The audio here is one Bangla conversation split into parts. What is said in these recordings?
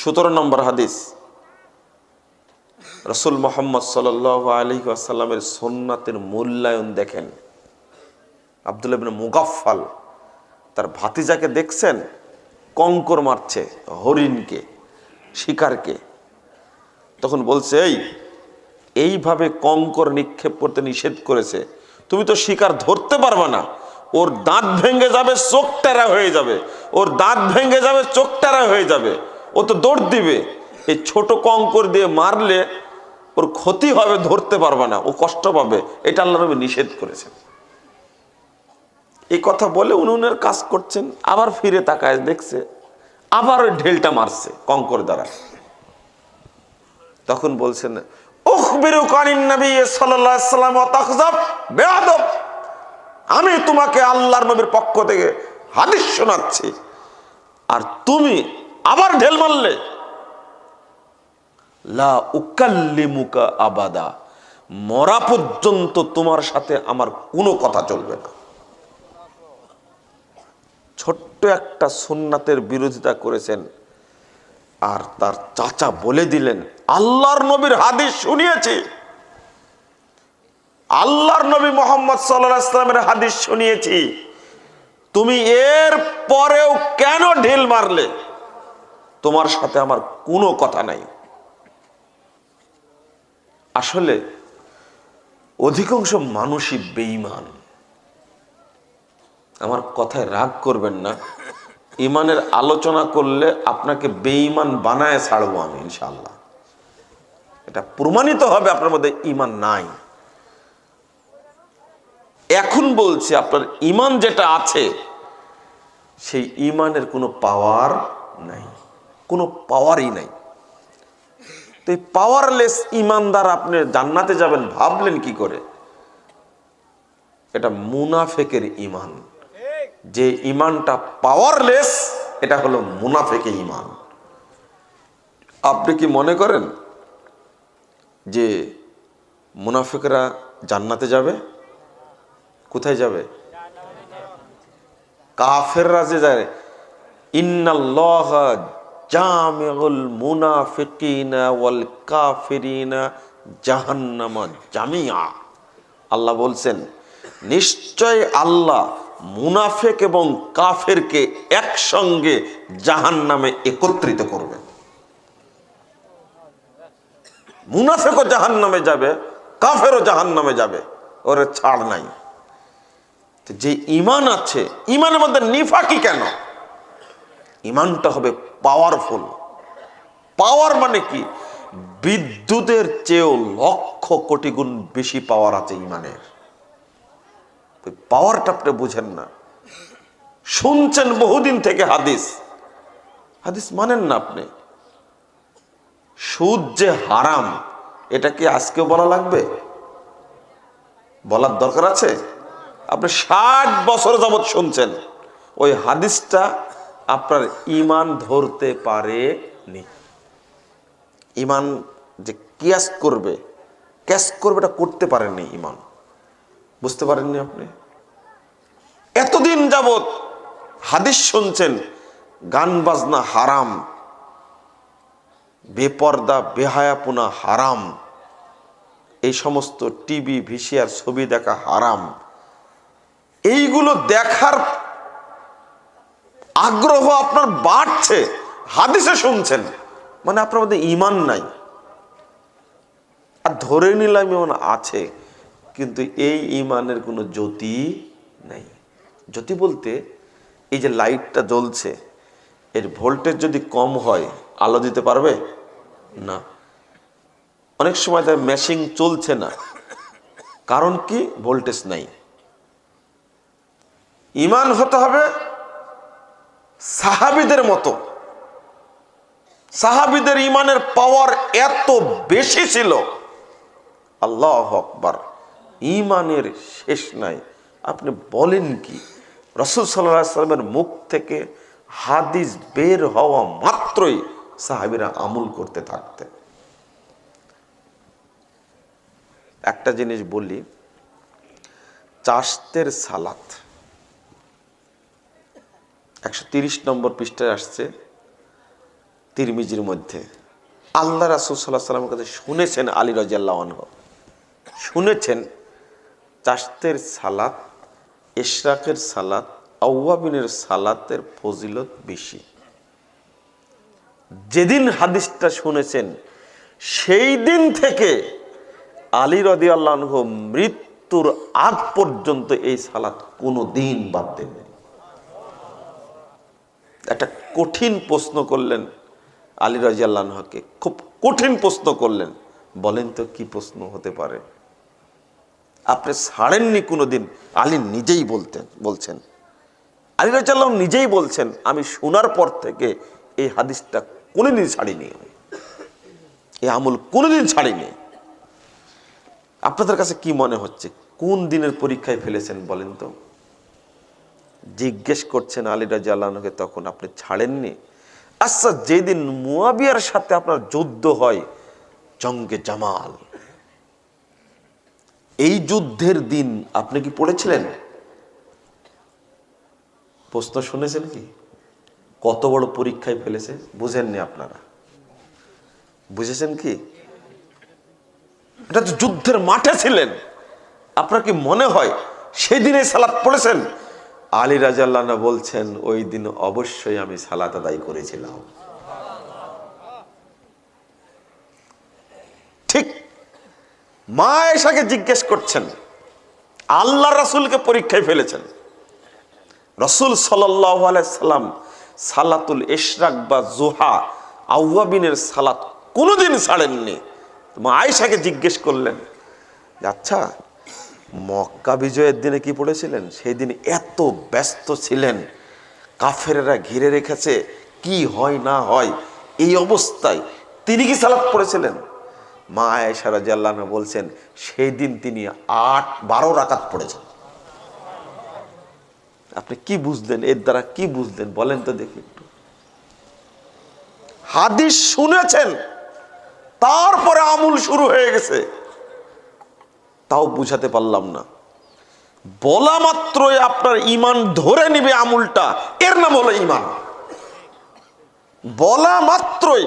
সতেরো নম্বর হাদিস। রসুল মোহাম্মদ সাল আলী আসাল্লামের সোননাথের মূল্যায়ন দেখেন। আবদুল্লাহ বিন মুগাফাল তার ভাতিজাকে দেখছেন, কঙ্কর মারছে, হরিণকে, শিকারকে। তখন বলছে, এই, এইভাবে কঙ্কর নিক্ষেপ করতে নিষেধ করেছে। তুমি তো শিকার ধরতে পারবে না। ওর দাঁত ভেঙে যাবে, চোখ টেরা হয়ে যাবে। ওর দাঁত ভেঙে যাবে, চোখ টেরা হয়ে যাবে। ও তো দৌড় দিবে। এই ছোট কঙ্কর দিয়ে মারলে ওর ক্ষতি হবে, ধরতে পারবে না, ও কষ্ট পাবে। এটা আল্লাহ নবী নিষেধ করেছেন। এই কথা বলে উনি উনার কাজ করছেন, আবার ফিরে তাকায়, দেখছে, আবার ওই ঢেলটা মারছে কঙ্কর দ্বারা। তখন বলছেন আমি তোমাকে আল্লাহর নবীর পক্ষ থেকে হাদিস শোনাচ্ছি। আর তুমি আবার ঢেল মারলে। লা আবাদা। মরা পর্যন্ত তোমার সাথে আমার কোনো কথা চলবে না। ছোট্ট একটা সুন্নাতের বিরোধিতা করেছেন। আর তার চাচা বলে দিলেন, আল্লাহর নবীর হাদিস শুনিয়েছি। আল্লাহর নবী মোহাম্মদ সাল্লাহ ইসলামের হাদিস শুনিয়েছি। তুমি এর পরেও কেন ঢিল মারলে? তোমার সাথে আমার কোনো কথা নাই। আসলে অধিকাংশ মানুষই বেঈমান। আমার কথায় রাগ করবেন না। ইমানের আলোচনা করলে আপনাকে বেঈমান বানায় ছাড়বো আমি ইনশাল্লাহ এটা প্রমাণিত হবে আপনার মধ্যে ইমান নাই। এখন বলছি, আপনার ইমান যেটা আছে, সেই ইমানের কোনো পাওয়ার নাই। কোনো পাওয়ারই নাই। তো এই পাওয়ারলেস ইমানদার আপনি জান্নাতে যাবেন, ভাবলেন কি করে? এটা মুনাফেকের ইমান। যে ইমানটা পাওয়ারলেস এটা হলো মুনাফেকে ইমান। আপনি কি মনে করেন যে মুনাফিকরা জান্নাতে যাবে? কোথায় যাবে? কাফেররা যে যায়, ইন্নাল্লাহ জামিউল মুনাফিকিনা ওয়াল কাফিরিনা জাহান্নামা জামিয়া। আল্লাহ বলছেন, নিশ্চয় আল্লাহ মুনাফেক এবং কাফেরকে একসঙ্গে জাহান নামে একত্রিত করবে। মুনাফেকও জাহান নামে যাবে, কাফেরও জাহান নামে যাবে, ওরে ছাড় নাই। যে ইমান আছে ইমানের মধ্যে নিফাকি কেন? ইমানটা হবে পাওয়ারফুল পাওয়ার মানে কি? বিদ্যুতের চেয়েও লক্ষ কোটি গুণ বেশি পাওয়ার আছে ইমানের। পাওয়ারটা আপনি বুঝেন না। শুনছেন বহুদিন থেকে হাদিস। হাদিস মানেন না আপনি। সুদ যে হারাম, এটা কি আজকেও বলা লাগবে? বলার দরকার আছে? আপনি ষাট বছর যাবৎ শুনছেন। ওই হাদিসটা আপনার ইমান ধরতে পারেনি ইমান যে কিয়াস করবে ক্যাশ করবে এটা করতে পারেননি ইমান বুঝতে পারেননি আপনি? এতদিন যাবৎ হাদিস শুনছেন, গান বাজনা হারাম, বেপর্দা, বেহায়াপুনা হারাম, এই সমস্ত টিভি ভিসিআর ছবি দেখা হারাম। এইগুলো দেখার আগ্রহ আপনার বাড়ছে। হাদিসে শুনছেন। মানে আপনার মধ্যে ইমান নাই। আর ধরে নিলাম ইমান আছে, কিন্তু এই ইমানের কোনো জ্যোতি নেই। জ্যোতি বলতে এই যে লাইটটা জ্বলছে, এর ভোল্টেজ যদি কম হয়, আলো দিতে পারবে? না। অনেক সময় তার মেশিং চলছে না। কারণ কি? ভোল্টেজ নাই। ইমান হতে হবে সাহাবিদের মতো। সাহাবিদের ইমানের পাওয়ার এত বেশি ছিল। আল্লাহ আকবার। ইমানের শেষ নাই। আপনি বলেন কি? রসুল সাল্লামের মুখ থেকে হাদিস বের হওয়া মাত্রই সাহাবিরা আমল করতে থাকতেন। একটা জিনিস বলি চাষতের সালাত। একশো নম্বর পৃষ্ঠায় আসছে তিরমিজির মধ্যে। আল্লাহ রাসুল সাল্লাহ সাল্লামের কাছে শুনেছেন আলী রাজিয়াল্লাহ শুনেছেন চাষতের সালাত, ইশরাকের সালাত, আউয়াবিনের সালাতের ফজিলত বেশি। যেদিন হাদিসটা শুনেছেন, সেই দিন থেকে আলী রদি আল্লাহ মৃত্যুর আগ পর্যন্ত এই সালাত কোনো দিন বাদ দেননি। একটা কঠিন প্রশ্ন করলেন আলী রাজি আল্লাহকে খুব কঠিন প্রশ্ন করলেন। বলেন তো কি প্রশ্ন হতে পারে? আপনি ছাড়েননি কোনোদিন। আলী নিজেই বলতেন, বলছেন। আলী রাজাল্লাহ নিজেই বলছেন, আমি শোনার পর থেকে এই হাদিসটা কোনোদিন ছাড়িনি আমি। এই আমল কোনোদিন ছাড়িনি। আপনাদের কাছে কি মনে হচ্ছে? কোন দিনের পরীক্ষায় ফেলেছেন বলেন তো? জিজ্ঞেস করছেন আলী রাজা আল্লাহকে তখন আপনি ছাড়েননি। আচ্ছা যেদিন মুয়াবিয়ার সাথে আপনার যুদ্ধ হয়, জঙ্গে জামাল, এই যুদ্ধের দিন আপনি কি পড়েছিলেন? প্রশ্ন শুনেছেন কি? কত বড় পরীক্ষায় ফেলেছে, বুঝেননি আপনারা। বুঝেছেন কি? এটা তো যুদ্ধের মাঠে ছিলেন। আপনার কি মনে হয় সেদিনে সালাত পড়েছেন? আলী রাজাল্লাহ বলছেন, ওই দিন অবশ্যই আমি সালাত আদায় করেছিলাম। ঠিক মা এসাকে জিজ্ঞেস করছেন আল্লাহ রাসুলকে পরীক্ষায় ফেলেছেন। রসুল সাল্লাম সালাতুল ইশরাক বা জোহা আউয়াবিনের সালাত কোনোদিন ছাড়েননি। মা আয়েশাকে জিজ্ঞেস করলেন আচ্ছা মক্কা বিজয়ের দিনে কি পড়েছিলেন? সেই দিন এত ব্যস্ত ছিলেন। কাফেরেরা ঘিরে রেখেছে, কি হয় না হয়, এই অবস্থায় তিনি কি সালাত পড়েছিলেন? মা আয়েশা রাজিয়াল্লাহ বলছেন, সেই দিন তিনি আট, বারো রাকাত পড়েছেন। আপনি কি বুঝলেন? এর দ্বারা কি বুঝলেন? বলেন তো দেখি একটু। হাদিস শুনেছেন, তারপরে আমুল শুরু হয়ে গেছে। তাও বুঝাতে পারলাম না। বলা মাত্রই আপনার ইমান ধরে নিবে আমুলটা। এর নাম হলো ইমান বলা মাত্রই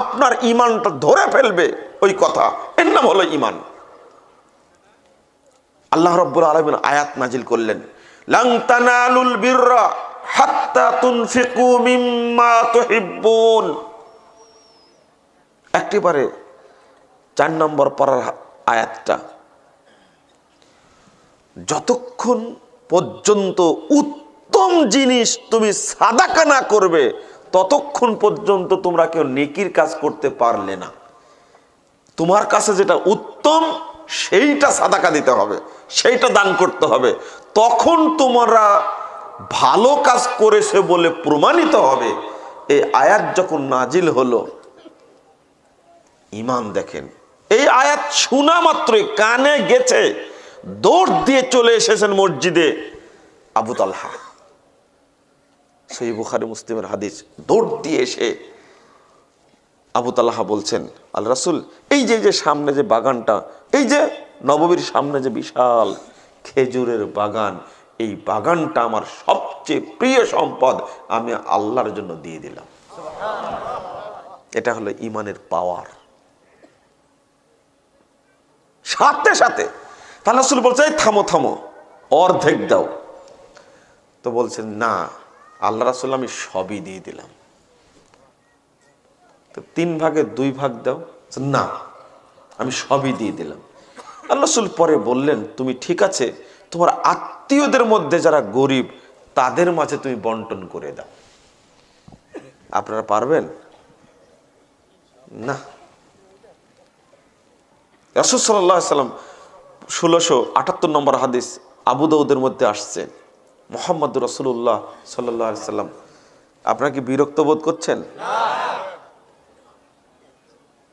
আপনার ইমানটা ধরে ফেলবে ওই কথা। এর নাম হলো ইমান আল্লাহ রব্বুল আলমিন আয়াত নাজিল করলেন তানালুল বিররা হাত্তা চার নম্বর পড়ার আয়াতটা যতক্ষণ পর্যন্ত উত্তম জিনিস তুমি সাদাকা না করবে, ততক্ষণ পর্যন্ত তোমরা কেউ নেকির কাজ করতে পারলে না। তোমার কাছে যেটা উত্তম, সেইটা সাদাকা দিতে হবে, সেইটা দান করতে হবে। তখন তোমরা ভালো কাজ করেছে বলে প্রমাণিত হবে। এই আয়াত যখন নাজিল হলো ইমান দেখেন, এই আয়াত শোনা মাত্রই কানে গেছে। দৌড় দিয়ে চলে এসেছেন মসজিদে আবু তালহা। সেই বুখারি মুসলিমের হাদিস, দৌড় দিয়ে এসে আবু তালাহা বলছেন, আল রাসুল, এই যে যে সামনে যে বাগানটা, এই যে নববীর সামনে যে বিশাল খেজুরের বাগান, এই বাগানটা আমার সবচেয়ে প্রিয় সম্পদ, আমি আল্লাহর জন্য দিয়ে দিলাম। এটা হলো ইমানের পাওয়ার। সাথে সাথে তাহলে রাসূল বলছে থামো থামো, অর্ধেক দাও। তো বলছেন, না, আল্লাহ রাসুল, আমি সবই দিয়ে দিলাম। তো তিন ভাগে দুই ভাগ দাও। না, আমি সবই দিয়ে দিলাম। আল্লাহ রাসূল পরে বললেন, তুমি ঠিক আছে, তোমার আত্মীয়দের মধ্যে যারা গরিব, তাদের মাঝে তুমি বন্টন করে দাও। আপনারা পারবেন? না। রাসুল সাল্লাম ষোলোশো আটাত্তর নম্বর হাদিস আবু দাউদের মধ্যে আসছে। মোহাম্মদ রসুল্লাহ সাল্লাহ সাল্লাম। আপনারা কি বিরক্ত বোধ করছেন?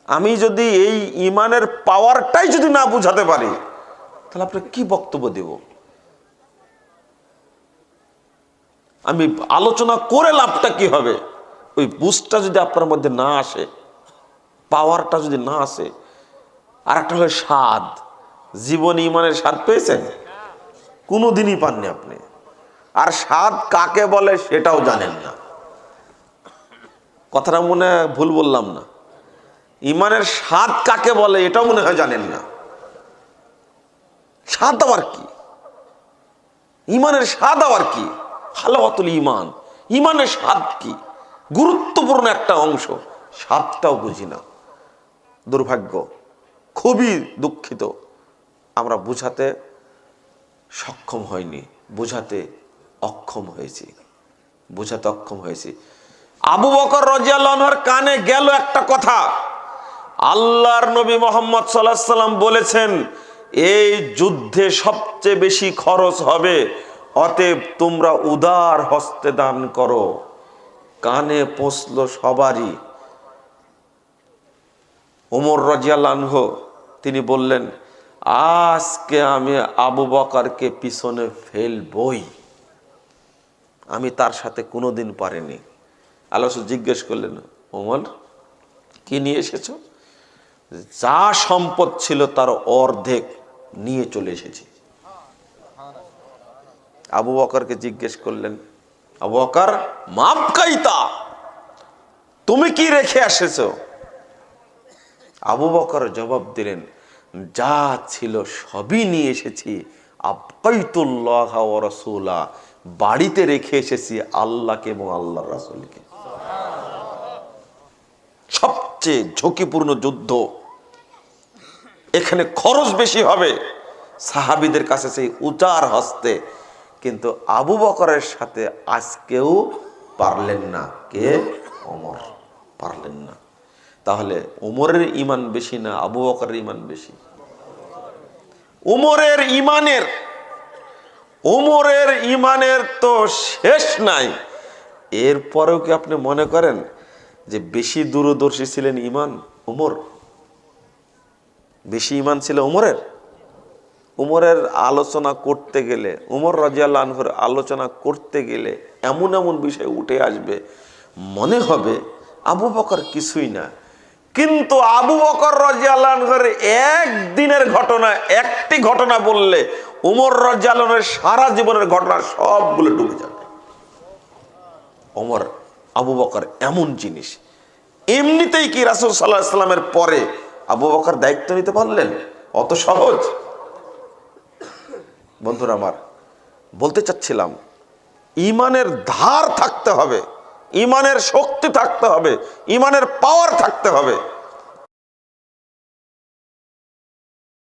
আমি যদি এই ইমানের পাওয়ারটাই যদি না বুঝাতে পারি, তাহলে আপনার কি বক্তব্য দেব? আমি আলোচনা করে লাভটা কি হবে? ওই বুঝটা যদি আপনার মধ্যে না আসে, পাওয়ারটা যদি না আসে আর একটা হলো স্বাদ। জীবন ইমানের স্বাদ পেয়েছেন? কোনো দিনই পাননি আপনি। আর স্বাদ কাকে বলে সেটাও জানেন না। কথাটা মনে ভুল বললাম না। ইমানের স্বাদ কাকে বলে এটাও মনে হয় জানেন না। স্বাদ আবার কি? ইমানের স্বাদ আবার কি? ভালো হালাওয়াতুল ইমান ইমানের স্বাদ কি? গুরুত্বপূর্ণ একটা অংশ। স্বাদটাও বুঝি না। দুর্ভাগ্য। খুবই দুঃখিত। আমরা বুঝাতে সক্ষম হয়নি বুঝাতে অক্ষম হয়েছি, বুঝাতে অক্ষম হয়েছি। আবু বকর রাজিয়াল্লাহর কানে গেল একটা কথা। আল্লাহর নবী মোহাম্মদ সাল্লাম বলেছেন, এই যুদ্ধে সবচেয়ে বেশি খরচ হবে, অতএব তোমরা উদার হস্তে দান করো। কানে পৌঁছল সবারই। ওমর রাজিয়াল্লাহ তিনি বললেন আজকে আমি আবু বকারকে পিছনে ফেলবই। আমি তার সাথে কোনোদিন পারিনি। আল্লাহ জিজ্ঞেস করলেন, ওমর, কি নিয়ে এসেছ? যা সম্পদ ছিল তার অর্ধেক নিয়ে চলে এসেছি। আবু বকরকে জিজ্ঞেস করলেন, আবু বকর মাপ কাইতা, তুমি কি রেখে এসেছ? আবু বকর জবাব দিলেন যা ছিল সবই নিয়ে এসেছি। আবকাইতুল্লাহ ও রসুলা। বাড়িতে রেখে এসেছি আল্লাহকে এবং আল্লাহ রাসুলকে। সবচেয়ে ঝুঁকিপূর্ণ যুদ্ধ এখানে খরচ বেশি হবে সাহাবিদের কাছে সেই উচার হস্তে। কিন্তু আবু বকরের সাথে আজকেও পারলেন না। কে? অমর পারলেন না। তাহলে উমরের ইমান বেশি না আবু বকরের ইমান বেশি? উমরের ইমানের উমরের ইমানের তো শেষ নাই। এরপরেও কি আপনি মনে করেন যে বেশি দূরদর্শী ছিলেন ইমান উমর। বেশি ইমান ছিল উমরের? উমরের আলোচনা করতে গেলে, উমর রাজিয়াল্লাহর আলোচনা করতে গেলে এমন এমন বিষয় উঠে আসবে, মনে হবে আবু বকর কিছুই না। কিন্তু আবু বকর রাজিয়াল্লাহর একদিনের ঘটনা, একটি ঘটনা বললে উমর রাজিয়াল্লাহর সারা জীবনের ঘটনা সবগুলো ডুবে যাবে। ওমর আবু বকর এমন জিনিস। এমনিতেই কি রাসুল সাল্লাহ সাল্লামের পরে আবু বকর দায়িত্ব নিতে পারলেন? অত সহজ। বন্ধুরা আমার, বলতে চাচ্ছিলাম ইমানের ধার থাকতে হবে। ইমানের শক্তি থাকতে হবে ইমানের পাওয়ার থাকতে হবে।